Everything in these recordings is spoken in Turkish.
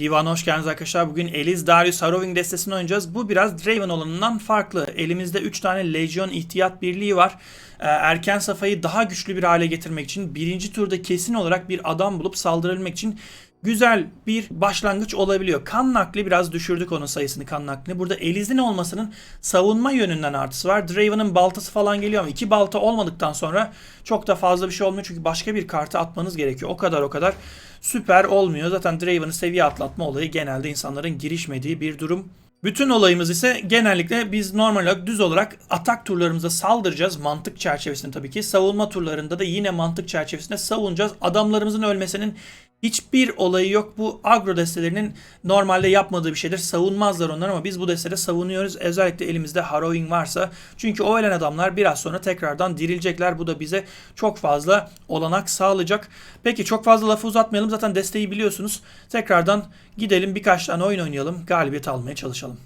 Divan hoş geldiniz arkadaşlar. Bugün Eliz Darius Harrowing destesini oynayacağız. Bu biraz Draven olanından farklı. Elimizde 3 tane Legion ihtiyat birliği var. Ee, erken safhayı daha güçlü bir hale getirmek için birinci turda kesin olarak bir adam bulup saldırabilmek için güzel bir başlangıç olabiliyor. Kan nakli biraz düşürdük onun sayısını kan naklini. Burada Eliz'in olmasının savunma yönünden artısı var. Draven'ın baltası falan geliyor ama iki balta olmadıktan sonra çok da fazla bir şey olmuyor. Çünkü başka bir kartı atmanız gerekiyor. O kadar o kadar süper olmuyor. Zaten Draven'ın seviye atlatma olayı genelde insanların girişmediği bir durum. Bütün olayımız ise genellikle biz normal olarak düz olarak atak turlarımıza saldıracağız. Mantık çerçevesinde tabii ki. Savunma turlarında da yine mantık çerçevesinde savunacağız. Adamlarımızın ölmesinin hiçbir olayı yok. Bu agro destelerinin normalde yapmadığı bir şeydir. Savunmazlar onlar ama biz bu destede savunuyoruz. Özellikle elimizde Harrowing varsa. Çünkü o ölen adamlar biraz sonra tekrardan dirilecekler. Bu da bize çok fazla olanak sağlayacak. Peki çok fazla lafı uzatmayalım. Zaten desteği biliyorsunuz. Tekrardan gidelim birkaç tane oyun oynayalım. Galibiyet almaya çalışalım.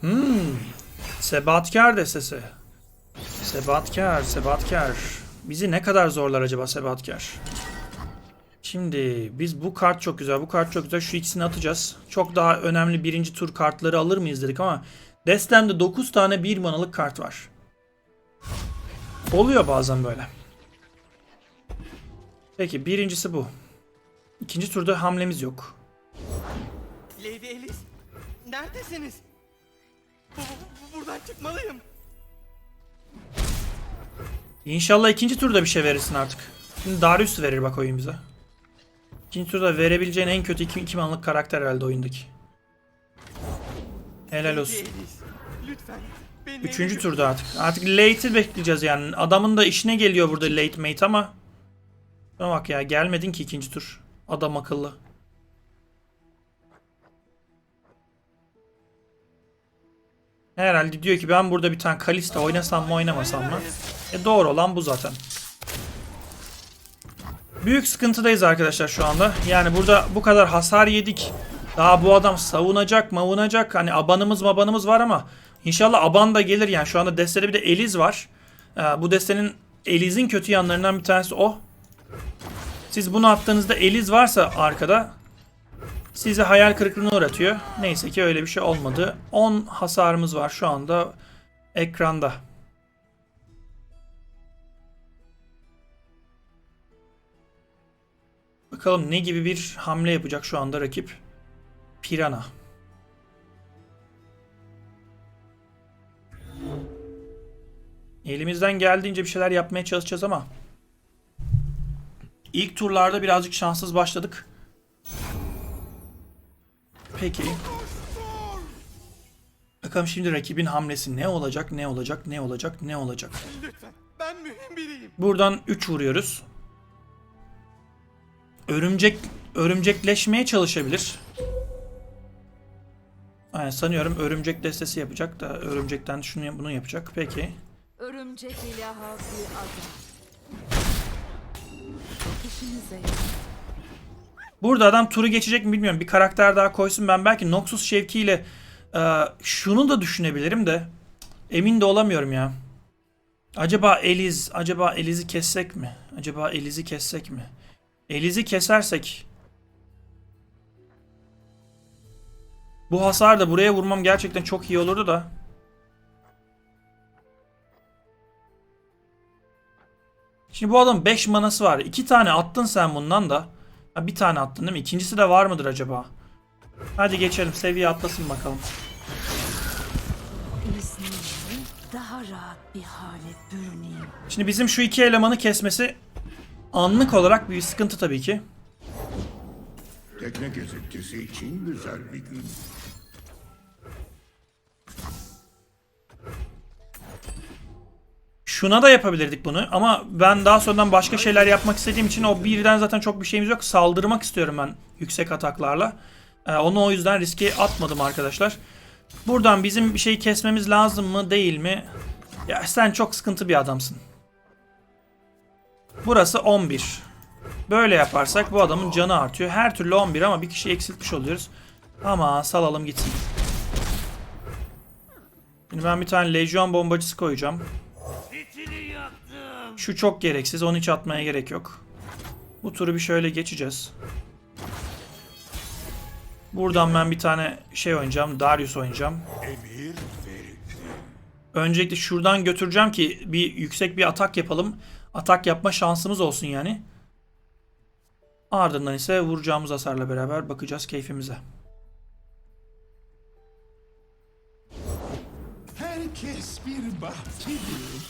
Hmm. Sebatkar destesi. Sebatkar, Sebatkar. Bizi ne kadar zorlar acaba Sebatkar? Şimdi biz bu kart çok güzel, bu kart çok güzel. Şu ikisini atacağız. Çok daha önemli birinci tur kartları alır mıyız dedik ama destemde 9 tane 1 manalık kart var. Oluyor bazen böyle. Peki birincisi bu. İkinci turda hamlemiz yok. Lady Alice, neredesiniz? Bu, bu- bu- buradan çıkmalıyım. İnşallah ikinci turda bir şey verirsin artık. Şimdi Darius verir bak oyun bize. İkinci turda verebileceğin en kötü 2 iki manlık karakter herhalde oyundaki. Helal olsun. Lütfen Üçüncü turda artık. Artık late'i bekleyeceğiz yani. Adamın da işine geliyor burada late mate ama. Şuna bak ya gelmedin ki ikinci tur. Adam akıllı. Herhalde diyor ki ben burada bir tane Kalista oynasam mı oynamasam mı? E doğru olan bu zaten. Büyük sıkıntıdayız arkadaşlar şu anda. Yani burada bu kadar hasar yedik. Daha bu adam savunacak, mavunacak. Hani abanımız mabanımız var ama inşallah aban da gelir yani. Şu anda destede bir de Eliz var. Ee, bu destenin Eliz'in kötü yanlarından bir tanesi o. Siz bunu attığınızda Eliz varsa arkada size hayal kırıklığına uğratıyor. Neyse ki öyle bir şey olmadı. 10 hasarımız var şu anda ekranda. Bakalım ne gibi bir hamle yapacak şu anda rakip. Pirana. Elimizden geldiğince bir şeyler yapmaya çalışacağız ama ilk turlarda birazcık şanssız başladık. Peki. Bakalım şimdi rakibin hamlesi ne olacak, ne olacak, ne olacak, ne olacak. Lütfen, ben mühim biriyim. Buradan 3 vuruyoruz. Örümcek örümcekleşmeye çalışabilir. Aynen sanıyorum örümcek destesi yapacak da örümcekten şunu bunu yapacak. Peki. Örümcek ilahı bir adam. İşinize. Burada adam turu geçecek mi bilmiyorum. Bir karakter daha koysun. Ben belki Noxus Şevki ile e, şunu da düşünebilirim de emin de olamıyorum ya. Acaba Eliz, acaba Eliz'i kessek mi? Acaba Eliz'i kessek mi? Eliz'i kesersek bu hasar da buraya vurmam gerçekten çok iyi olurdu da. Şimdi bu adam 5 manası var. 2 tane attın sen bundan da. Ha, bir tane attın değil mi? İkincisi de var mıdır acaba? Hadi geçelim. Seviye atlasın bakalım. Şimdi bizim şu iki elemanı kesmesi anlık olarak bir sıkıntı tabii ki. Tekne gezintisi için güzel bir gün. Şuna da yapabilirdik bunu ama ben daha sonradan başka şeyler yapmak istediğim için o birden zaten çok bir şeyimiz yok. Saldırmak istiyorum ben yüksek ataklarla. Ee, onu o yüzden riske atmadım arkadaşlar. Buradan bizim bir şeyi kesmemiz lazım mı değil mi? Ya sen çok sıkıntı bir adamsın. Burası 11. Böyle yaparsak bu adamın canı artıyor. Her türlü 11 ama bir kişi eksiltmiş oluyoruz. Ama salalım gitsin. Şimdi ben bir tane lejyon bombacısı koyacağım. Şu çok gereksiz. Onu hiç atmaya gerek yok. Bu turu bir şöyle geçeceğiz. Buradan ben bir tane şey oynayacağım. Darius oynayacağım. Öncelikle şuradan götüreceğim ki bir yüksek bir atak yapalım. Atak yapma şansımız olsun yani. Ardından ise vuracağımız hasarla beraber bakacağız keyfimize. Herkes bir bahçedir.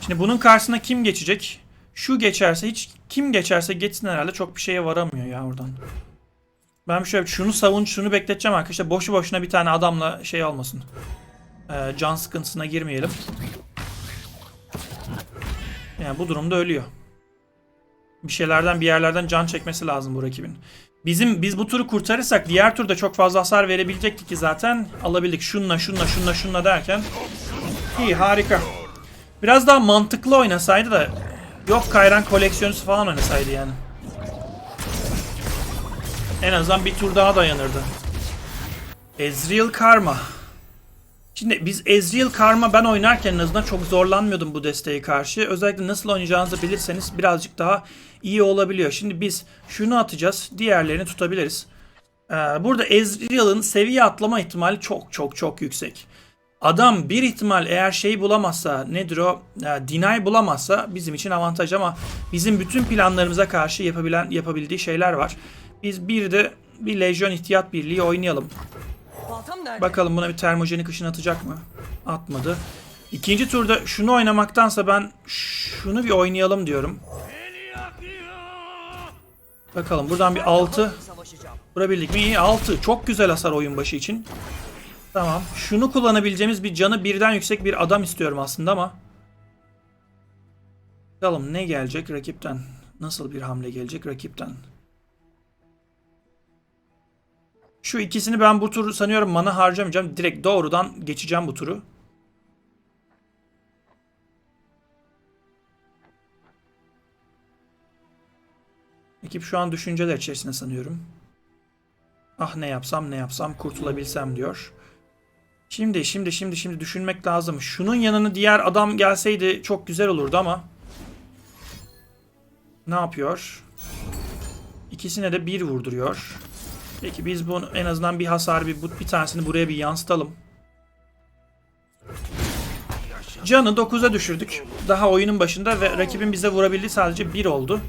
Şimdi bunun karşısına kim geçecek? Şu geçerse hiç kim geçerse geçsin herhalde çok bir şeye varamıyor ya oradan. Ben şöyle şunu savun şunu bekleteceğim arkadaşlar. Boşu boşuna bir tane adamla şey olmasın. Ee, can sıkıntısına girmeyelim. Yani bu durumda ölüyor. Bir şeylerden bir yerlerden can çekmesi lazım bu rakibin. Bizim biz bu turu kurtarırsak diğer turda çok fazla hasar verebilecektik ki zaten alabildik. Şunla şunla şunla şunla derken. İyi harika. Biraz daha mantıklı oynasaydı da yok Kayran koleksiyoncusu falan oynasaydı yani. En azından bir tur daha dayanırdı. Ezreal Karma. Şimdi biz Ezreal Karma ben oynarken en azından çok zorlanmıyordum bu desteğe karşı. Özellikle nasıl oynayacağınızı bilirseniz birazcık daha iyi olabiliyor. Şimdi biz şunu atacağız. Diğerlerini tutabiliriz. Ee, burada Ezreal'ın seviye atlama ihtimali çok çok çok yüksek. Adam bir ihtimal eğer şey bulamazsa nedir o e, deny bulamazsa bizim için avantaj ama bizim bütün planlarımıza karşı yapabilen yapabildiği şeyler var. Biz bir de bir Legion ihtiyat birliği oynayalım. Bakalım buna bir termojenik ışın atacak mı? Atmadı. İkinci turda şunu oynamaktansa ben şunu bir oynayalım diyorum. Bakalım buradan bir 6 Savaşacağım. vurabildik mi? İyi 6. Çok güzel hasar oyun başı için. Tamam. Şunu kullanabileceğimiz bir canı birden yüksek bir adam istiyorum aslında ama. Bakalım ne gelecek rakipten? Nasıl bir hamle gelecek rakipten? Şu ikisini ben bu turu sanıyorum mana harcamayacağım. Direkt doğrudan geçeceğim bu turu. Ekip şu an düşünceler içerisinde sanıyorum. Ah ne yapsam ne yapsam kurtulabilsem diyor. Şimdi şimdi şimdi şimdi düşünmek lazım. Şunun yanına diğer adam gelseydi çok güzel olurdu ama. Ne yapıyor? İkisine de bir vurduruyor. Peki biz bunu en azından bir hasar bir, bu- bir tanesini buraya bir yansıtalım. Canı 9'a düşürdük. Daha oyunun başında ve rakibin bize vurabildiği sadece 1 oldu.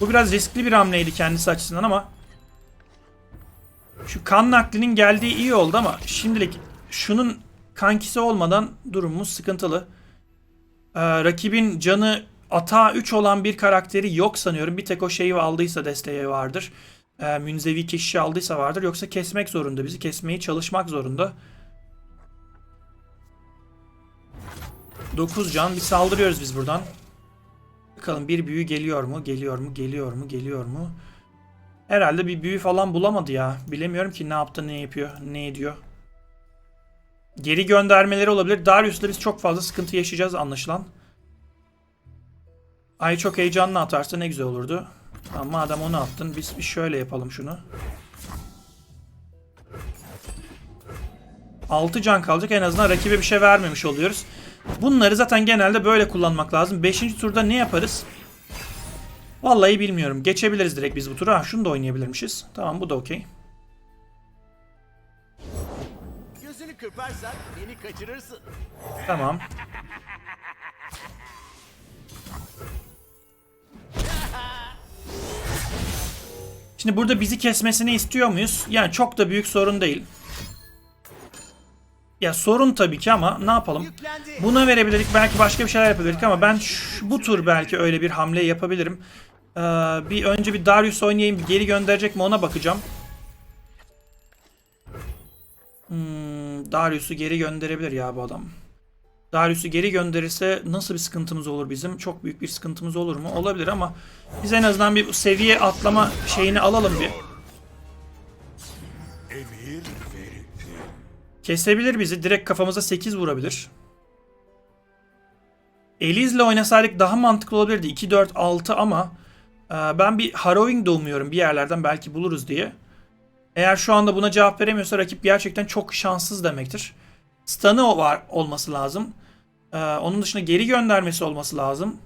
Bu biraz riskli bir hamleydi kendisi açısından ama şu kan naklinin geldiği iyi oldu ama şimdilik şunun kankisi olmadan durumumuz sıkıntılı. Ee, rakibin canı ata 3 olan bir karakteri yok sanıyorum. Bir tek o şeyi aldıysa desteği vardır. Ee, münzevi keşişi aldıysa vardır. Yoksa kesmek zorunda. Bizi kesmeye çalışmak zorunda. 9 can. Bir saldırıyoruz biz buradan. Bakalım bir büyü geliyor mu? Geliyor mu? Geliyor mu? Geliyor mu? Herhalde bir büyü falan bulamadı ya. Bilemiyorum ki ne yaptı, ne yapıyor, ne ediyor. Geri göndermeleri olabilir. Darius'la biz çok fazla sıkıntı yaşayacağız anlaşılan. Ay çok heyecanlı atarsa ne güzel olurdu. Tamam madem onu attın biz bir şöyle yapalım şunu. 6 can kalacak en azından rakibe bir şey vermemiş oluyoruz. Bunları zaten genelde böyle kullanmak lazım. 5. turda ne yaparız? Vallahi bilmiyorum. Geçebiliriz direkt biz bu tura. Ha, şunu da oynayabilirmişiz. Tamam bu da okey. Gözünü kırparsan beni kaçırırsın. Tamam. Şimdi burada bizi kesmesini istiyor muyuz? Yani çok da büyük sorun değil. Ya sorun tabii ki ama ne yapalım? Buna verebilirdik belki başka bir şeyler yapabilirdik ama ben şu- bu tur belki öyle bir hamle yapabilirim. Ee, bir önce bir Darius oynayayım bir geri gönderecek mi ona bakacağım. Hmm, Darius'u geri gönderebilir ya bu adam. Darius'u geri gönderirse nasıl bir sıkıntımız olur bizim? Çok büyük bir sıkıntımız olur mu? Olabilir ama biz en azından bir seviye atlama şeyini alalım bir. Kesebilir bizi. Direkt kafamıza 8 vurabilir. Eliz'le oynasaydık daha mantıklı olabilirdi. 2, 4, 6 ama e, ben bir Harrowing de umuyorum bir yerlerden belki buluruz diye. Eğer şu anda buna cevap veremiyorsa rakip gerçekten çok şanssız demektir. Stun'ı var olması lazım. Ee, onun dışında geri göndermesi olması lazım.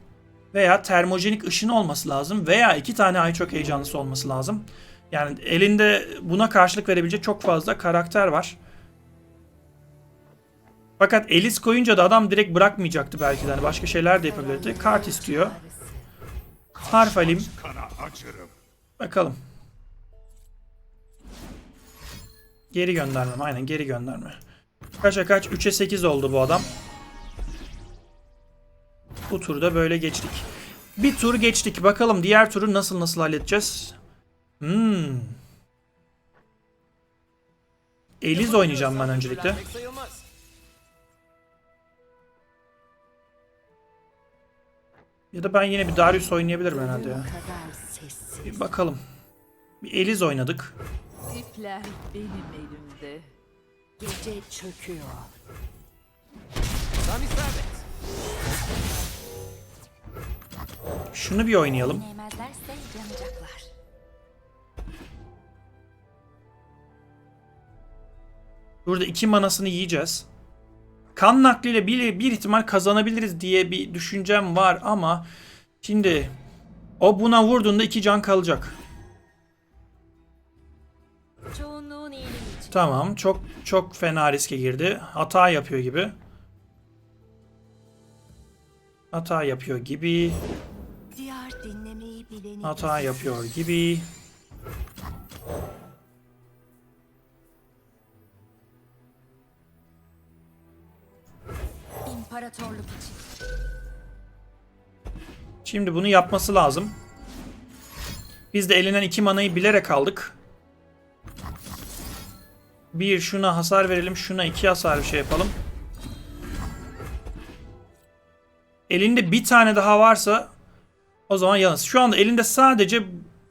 veya termojenik ışın olması lazım veya iki tane ay çok heyecanlısı olması lazım. Yani elinde buna karşılık verebilecek çok fazla karakter var. Fakat Elis koyunca da adam direkt bırakmayacaktı belki de. Hani başka şeyler de yapabilirdi. Kart istiyor. Harf alayım. Bakalım. Geri gönderme. Aynen geri gönderme. Kaça kaç? 3'e 8 oldu bu adam. Bu turda böyle geçtik. Bir tur geçtik. Bakalım diğer turu nasıl nasıl halledeceğiz? Hmm. Eliz oynayacağım ben öncelikle. Ya da ben yine bir Darius oynayabilirim herhalde ya. Bir bakalım. Bir Eliz oynadık. İpler benim elimde. Gece çöküyor. Tam isabet. Şunu bir oynayalım. Burada iki manasını yiyeceğiz. Kan nakliyle bir, bir ihtimal kazanabiliriz diye bir düşüncem var ama şimdi o buna vurduğunda iki can kalacak. Tamam çok çok fena riske girdi. Hata yapıyor gibi. Hata yapıyor gibi. Diyar dinlemeyi bileni Hata yapıyor gibi. İmparatorluk için. Şimdi bunu yapması lazım. Biz de elinden iki manayı bilerek aldık. Bir şuna hasar verelim. Şuna iki hasar bir şey yapalım. Elinde bir tane daha varsa o zaman yalnız. Şu anda elinde sadece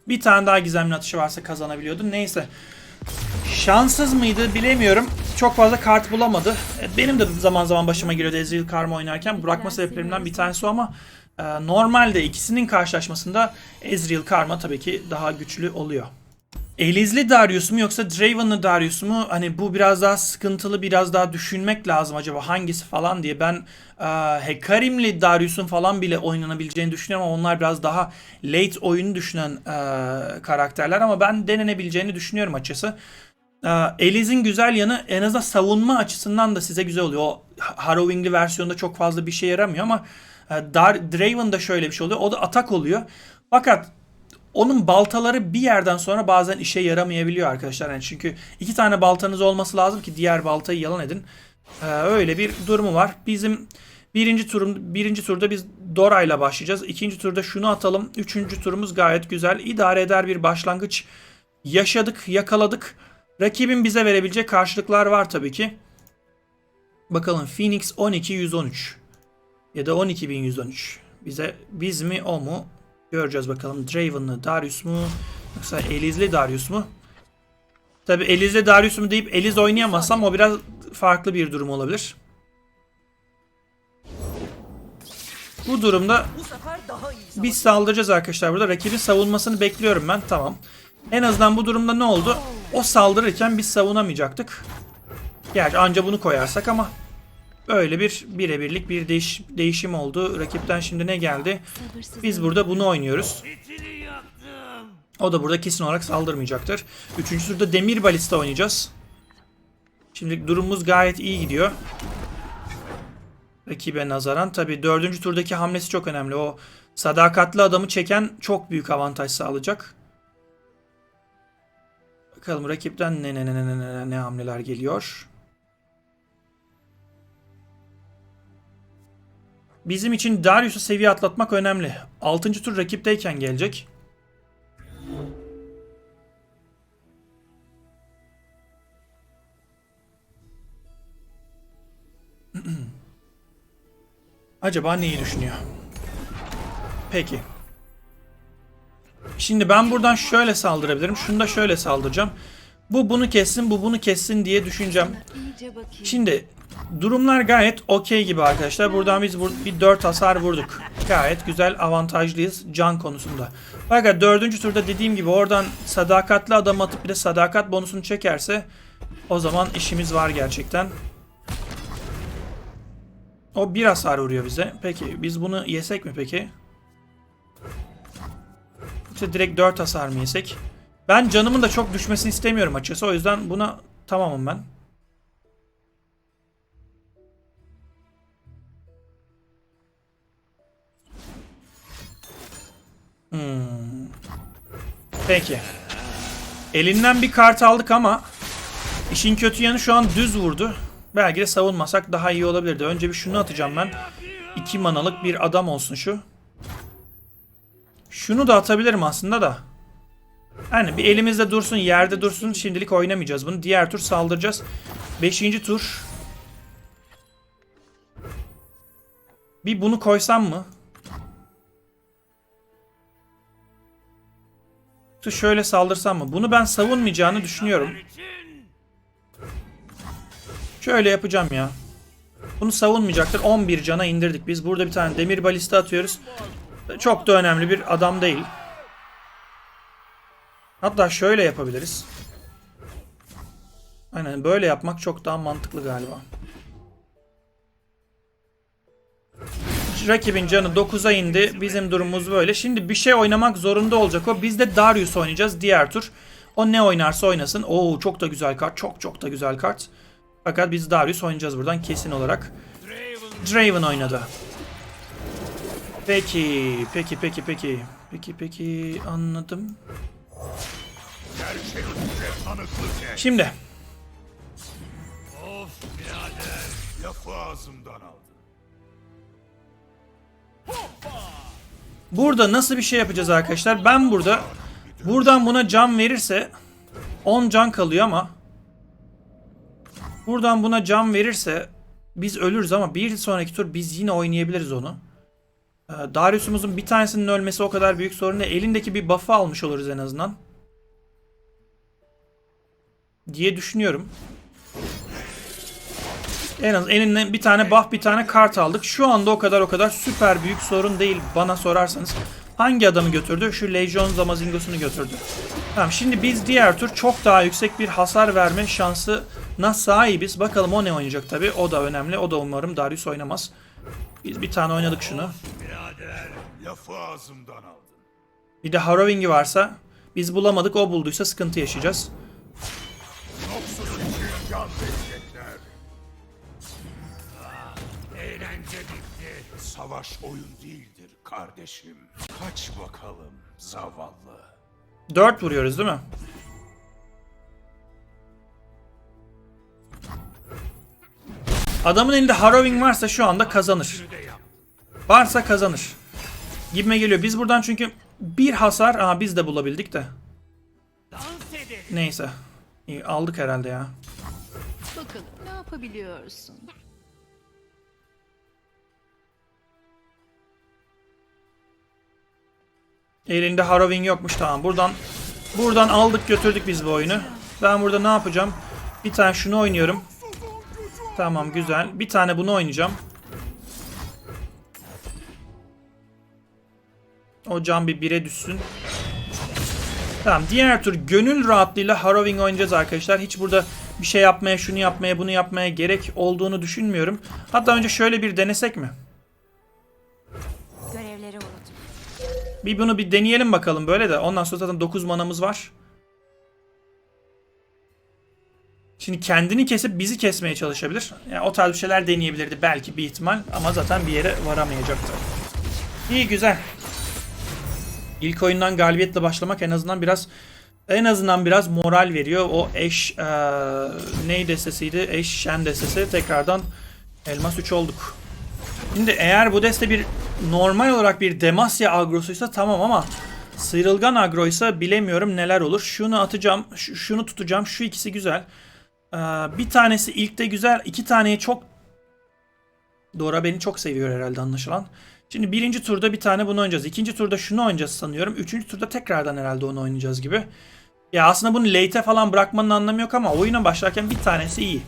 bir tane daha gizemli atışı varsa kazanabiliyordu. Neyse. Şanssız mıydı bilemiyorum. Çok fazla kart bulamadı. E, Benim de zaman zaman başıma geliyordu Ezreal Karma oynarken. Bırakma sebeplerimden bir tanesi o ama e, normalde ikisinin karşılaşmasında Ezreal Karma tabii ki daha güçlü oluyor. Elizli Darius mu yoksa Draven'lı Darius mu? Hani bu biraz daha sıkıntılı, biraz daha düşünmek lazım acaba hangisi falan diye. Ben e, Hekarim'li Darius'un falan bile oynanabileceğini düşünüyorum ama onlar biraz daha late oyunu düşünen e, karakterler ama ben denenebileceğini düşünüyorum açıkçası. E, Eliz'in güzel yanı en azından savunma açısından da size güzel oluyor. O Harrowing'li versiyonda çok fazla bir şey yaramıyor ama e, Dar Draven'da şöyle bir şey oluyor. O da atak oluyor. Fakat onun baltaları bir yerden sonra bazen işe yaramayabiliyor arkadaşlar. Yani çünkü iki tane baltanız olması lazım ki diğer baltayı yalan edin. Ee, öyle bir durumu var. Bizim birinci turum birinci turda biz Dora ile başlayacağız. İkinci turda şunu atalım. Üçüncü turumuz gayet güzel. idare eder bir başlangıç yaşadık, yakaladık. Rakibin bize verebilecek karşılıklar var tabii ki. Bakalım Phoenix 12113 ya da 12113. Bize biz mi o mu? Göreceğiz bakalım. Draven'lı Darius mu? Yoksa Elizli Darius mu? Tabi Elizli Darius mu deyip Eliz oynayamazsam o biraz farklı bir durum olabilir. Bu durumda biz saldıracağız arkadaşlar burada. Rakibin savunmasını bekliyorum ben. Tamam. En azından bu durumda ne oldu? O saldırırken biz savunamayacaktık. Gerçi anca bunu koyarsak ama öyle bir birebirlik bir değiş, değişim oldu. Rakipten şimdi ne geldi? Biz burada bunu oynuyoruz. O da burada kesin olarak saldırmayacaktır. Üçüncü turda demir balista oynayacağız. Şimdi durumumuz gayet iyi gidiyor. Rakibe nazaran. Tabi dördüncü turdaki hamlesi çok önemli. O sadakatli adamı çeken çok büyük avantaj sağlayacak. Bakalım rakipten ne ne ne ne ne, ne hamleler geliyor. Bizim için Darius'u seviye atlatmak önemli. 6. tur rakipteyken gelecek. Acaba neyi düşünüyor? Peki. Şimdi ben buradan şöyle saldırabilirim. Şunu da şöyle saldıracağım. Bu bunu kessin, bu bunu kessin diye düşüneceğim. Şimdi durumlar gayet okey gibi arkadaşlar. Buradan biz vur- bir 4 hasar vurduk. Gayet güzel avantajlıyız can konusunda. Fakat dördüncü turda dediğim gibi oradan sadakatli adam atıp bir de sadakat bonusunu çekerse o zaman işimiz var gerçekten. O bir hasar vuruyor bize. Peki biz bunu yesek mi peki? Yoksa direkt 4 hasar mı yesek? Ben canımın da çok düşmesini istemiyorum açıkçası. O yüzden buna tamamım ben. Hmm. Peki. Elinden bir kart aldık ama işin kötü yanı şu an düz vurdu. Belki de savunmasak daha iyi olabilirdi. Önce bir şunu atacağım ben. 2 manalık bir adam olsun şu. Şunu da atabilirim aslında da. Yani bir elimizde dursun, yerde dursun. Şimdilik oynamayacağız bunu. Diğer tur saldıracağız. Beşinci tur. Bir bunu koysam mı? Şöyle saldırsam mı? Bunu ben savunmayacağını düşünüyorum. Şöyle yapacağım ya. Bunu savunmayacaktır. 11 cana indirdik biz. Burada bir tane demir balista atıyoruz. Çok da önemli bir adam değil. Hatta şöyle yapabiliriz. Aynen böyle yapmak çok daha mantıklı galiba. Rakibin canı 9'a indi. Bizim durumumuz böyle. Şimdi bir şey oynamak zorunda olacak o. Biz de Darius oynayacağız diğer tur. O ne oynarsa oynasın. Oo çok da güzel kart. Çok çok da güzel kart. Fakat biz Darius oynayacağız buradan kesin olarak. Draven oynadı. Peki, peki, peki, peki. Peki, peki, anladım. Şimdi, Lafı ağzımdan aldın. burada nasıl bir şey yapacağız arkadaşlar? Ben burada, buradan buna can verirse 10 can kalıyor ama buradan buna can verirse biz ölürüz ama bir sonraki tur biz yine oynayabiliriz onu. Ee, Darius'umuzun bir tanesinin ölmesi o kadar büyük sorun değil. Elindeki bir buff'ı almış oluruz en azından. Diye düşünüyorum. En az elinden bir tane buff bir tane kart aldık. Şu anda o kadar o kadar süper büyük sorun değil bana sorarsanız. Hangi adamı götürdü? Şu Legion Zamazingos'unu götürdü. Tamam şimdi biz diğer tur çok daha yüksek bir hasar verme şansına sahibiz. Bakalım o ne oynayacak tabi. O da önemli. O da umarım Darius oynamaz. Biz bir tane oynadık şunu. Lafı ağzımdan aldın. Bir de Harrowing'i varsa biz bulamadık o bulduysa sıkıntı yaşayacağız. Yoksulun için can verecekler. Eğlence bitti. Savaş oyun değildir kardeşim. Kaç bakalım zavallı. 4 vuruyoruz değil mi? Adamın elinde Harrowing varsa şu anda kazanır. Varsa kazanır. Gibime geliyor. Biz buradan çünkü bir hasar... Aa biz de bulabildik de. Neyse. İyi, aldık herhalde ya. Bakalım ne yapabiliyorsun? Elinde Harrowing yokmuş tamam. Buradan buradan aldık götürdük biz bu oyunu. Ben burada ne yapacağım? Bir tane şunu oynuyorum. Tamam güzel. Bir tane bunu oynayacağım. O can bir bire düşsün. Tamam diğer tur gönül rahatlığıyla Harrowing oynayacağız arkadaşlar. Hiç burada bir şey yapmaya, şunu yapmaya, bunu yapmaya gerek olduğunu düşünmüyorum. Hatta önce şöyle bir denesek mi? Görevleri unut. Bir bunu bir deneyelim bakalım böyle de. Ondan sonra zaten 9 manamız var. Şimdi kendini kesip bizi kesmeye çalışabilir. Yani o tarz bir şeyler deneyebilirdi belki bir ihtimal ama zaten bir yere varamayacaktı. İyi güzel. İlk oyundan galibiyetle başlamak en azından biraz en azından biraz moral veriyor. O eş eee ney destesiydi? Eş şen destesi. Tekrardan elmas 3 olduk. Şimdi eğer bu deste bir normal olarak bir Demasya agrosuysa tamam ama sıyrılgan agroysa bilemiyorum neler olur. Şunu atacağım, şu- şunu tutacağım. Şu ikisi güzel. Ee, bir tanesi ilkte güzel, iki taneye çok Dora beni çok seviyor herhalde anlaşılan. Şimdi birinci turda bir tane bunu oynayacağız. İkinci turda şunu oynayacağız sanıyorum. Üçüncü turda tekrardan herhalde onu oynayacağız gibi. Ya aslında bunu late'e falan bırakmanın anlamı yok ama oyuna başlarken bir tanesi iyi.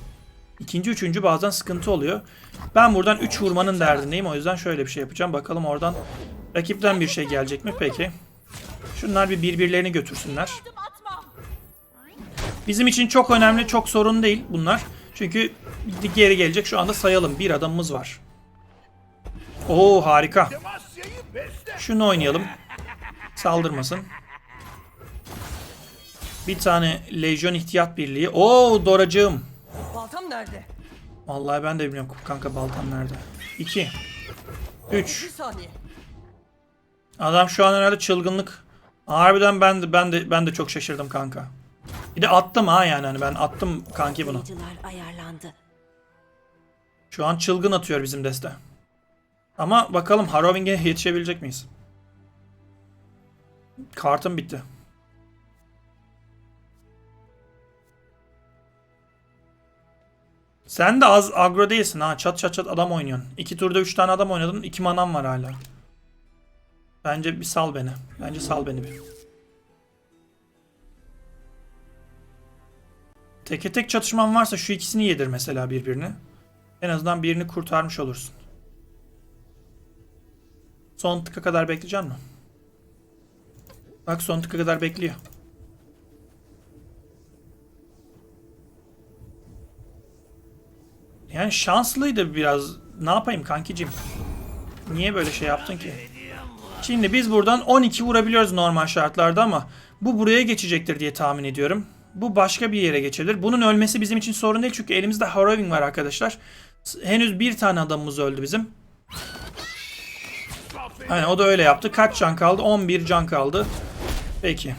İkinci, üçüncü bazen sıkıntı oluyor. Ben buradan 3 vurmanın derdindeyim. O yüzden şöyle bir şey yapacağım. Bakalım oradan rakipten bir şey gelecek mi? Peki. Şunlar bir birbirlerini götürsünler. Bizim için çok önemli, çok sorun değil bunlar. Çünkü geri gelecek şu anda sayalım. Bir adamımız var. Oo harika. Şunu oynayalım. Saldırmasın. Bir tane Legion ihtiyat birliği. Oo Doracığım. Baltam nerede? Vallahi ben de bilmiyorum kanka baltam nerede. 2 3 Bir saniye. Adam şu an herhalde çılgınlık. Harbiden ben de ben de ben de çok şaşırdım kanka. Bir de attım ha yani hani ben attım kanki bunu. Ayarlandı. Şu an çılgın atıyor bizim deste. Ama bakalım Harrowing'e yetişebilecek miyiz? Kartım bitti. Sen de az agro değilsin ha. Çat çat çat adam oynuyorsun. İki turda üç tane adam oynadın. iki manam var hala. Bence bir sal beni. Bence sal beni bir. Teke tek çatışman varsa şu ikisini yedir mesela birbirine. En azından birini kurtarmış olursun. Son tıka kadar bekleyecek mi? Bak son tıka kadar bekliyor. Yani şanslıydı biraz. Ne yapayım kankicim? Niye böyle şey yaptın ki? Şimdi biz buradan 12 vurabiliyoruz normal şartlarda ama bu buraya geçecektir diye tahmin ediyorum. Bu başka bir yere geçebilir. Bunun ölmesi bizim için sorun değil çünkü elimizde Harrowing var arkadaşlar. Henüz bir tane adamımız öldü bizim. Aynen o da öyle yaptı. Kaç can kaldı? 11 can kaldı. Peki.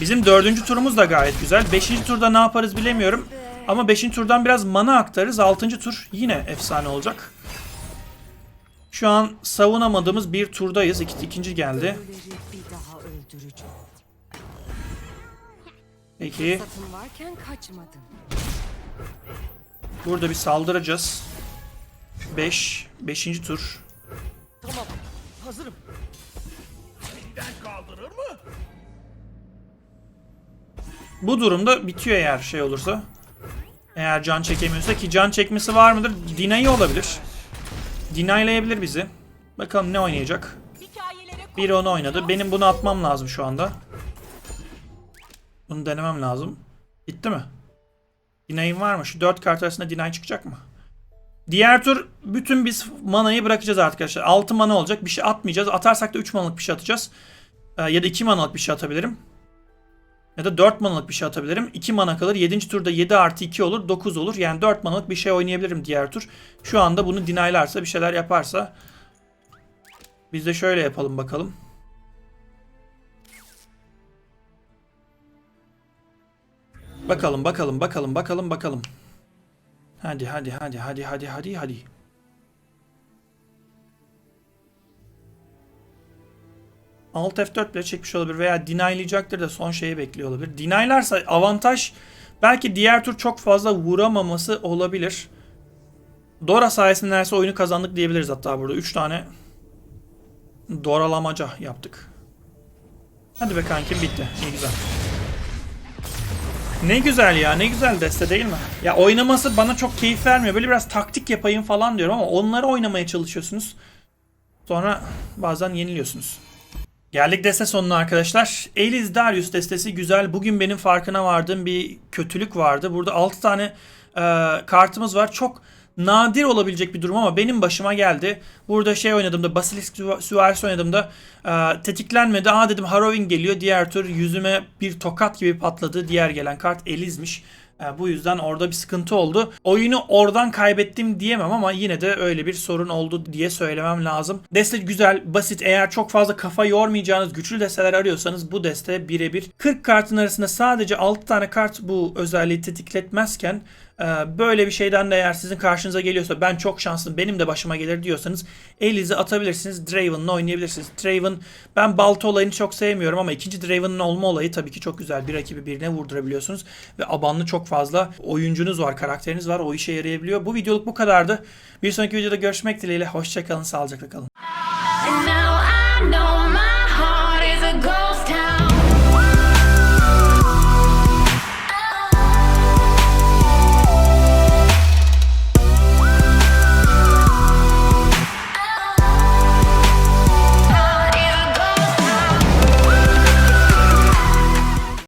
Bizim dördüncü turumuz da gayet güzel. Beşinci turda ne yaparız bilemiyorum. Ama beşinci turdan biraz mana aktarırız. Altıncı tur yine efsane olacak. Şu an savunamadığımız bir turdayız. İki, ikinci geldi. Peki. Satın varken kaçmadın. Burada bir saldıracağız. 5. 5. tur. Tamam. Hazırım. Bu durumda bitiyor eğer şey olursa. Eğer can çekemiyorsa ki can çekmesi var mıdır? Deny olabilir. Deny'layabilir bizi. Bakalım ne oynayacak. Biri onu oynadı. Benim bunu atmam lazım şu anda. Bunu denemem lazım. Gitti mi? Deny'im var mı? Şu 4 kart arasında deny çıkacak mı? Diğer tur bütün biz manayı bırakacağız arkadaşlar. 6 mana olacak. Bir şey atmayacağız. Atarsak da 3 manalık bir şey atacağız. Ee, ya da 2 manalık bir şey atabilirim. Ya da 4 manalık bir şey atabilirim. 2 mana kalır. 7. turda 7 artı 2 olur. 9 olur. Yani 4 manalık bir şey oynayabilirim diğer tur. Şu anda bunu deny'larsa bir şeyler yaparsa. Biz de şöyle yapalım bakalım. Bakalım bakalım bakalım bakalım bakalım. Hadi hadi hadi hadi hadi hadi hadi. Alt F4 bile çekmiş olabilir veya deny'layacaktır da son şeyi bekliyor olabilir. Deny'larsa avantaj belki diğer tur çok fazla vuramaması olabilir. Dora sayesinde neredeyse oyunu kazandık diyebiliriz hatta burada. 3 tane Doralamaca yaptık. Hadi be kankim bitti. İyi güzel. Ne güzel ya ne güzel deste değil mi? Ya oynaması bana çok keyif vermiyor. Böyle biraz taktik yapayım falan diyorum ama onları oynamaya çalışıyorsunuz. Sonra bazen yeniliyorsunuz. Geldik deste sonuna arkadaşlar. Eliz Darius destesi güzel. Bugün benim farkına vardığım bir kötülük vardı. Burada 6 tane e, kartımız var. Çok nadir olabilecek bir durum ama benim başıma geldi. Burada şey oynadığımda Basilisk Süvarisi oynadığımda e, tetiklenmedi. Aa dedim Harrowing geliyor. Diğer tur yüzüme bir tokat gibi patladı. Diğer gelen kart Eliz'miş. E, bu yüzden orada bir sıkıntı oldu. Oyunu oradan kaybettim diyemem ama yine de öyle bir sorun oldu diye söylemem lazım. Deste güzel, basit. Eğer çok fazla kafa yormayacağınız güçlü desteler arıyorsanız bu deste birebir. 40 kartın arasında sadece 6 tane kart bu özelliği tetikletmezken böyle bir şeyden de eğer sizin karşınıza geliyorsa ben çok şanslıyım benim de başıma gelir diyorsanız elinizi atabilirsiniz. Draven'la oynayabilirsiniz. Draven ben balta olayını çok sevmiyorum ama ikinci Draven'ın olma olayı tabii ki çok güzel. Bir rakibi birine vurdurabiliyorsunuz ve abanlı çok fazla oyuncunuz var, karakteriniz var. O işe yarayabiliyor. Bu videoluk bu kadardı. Bir sonraki videoda görüşmek dileğiyle. Hoşçakalın, sağlıcakla kalın.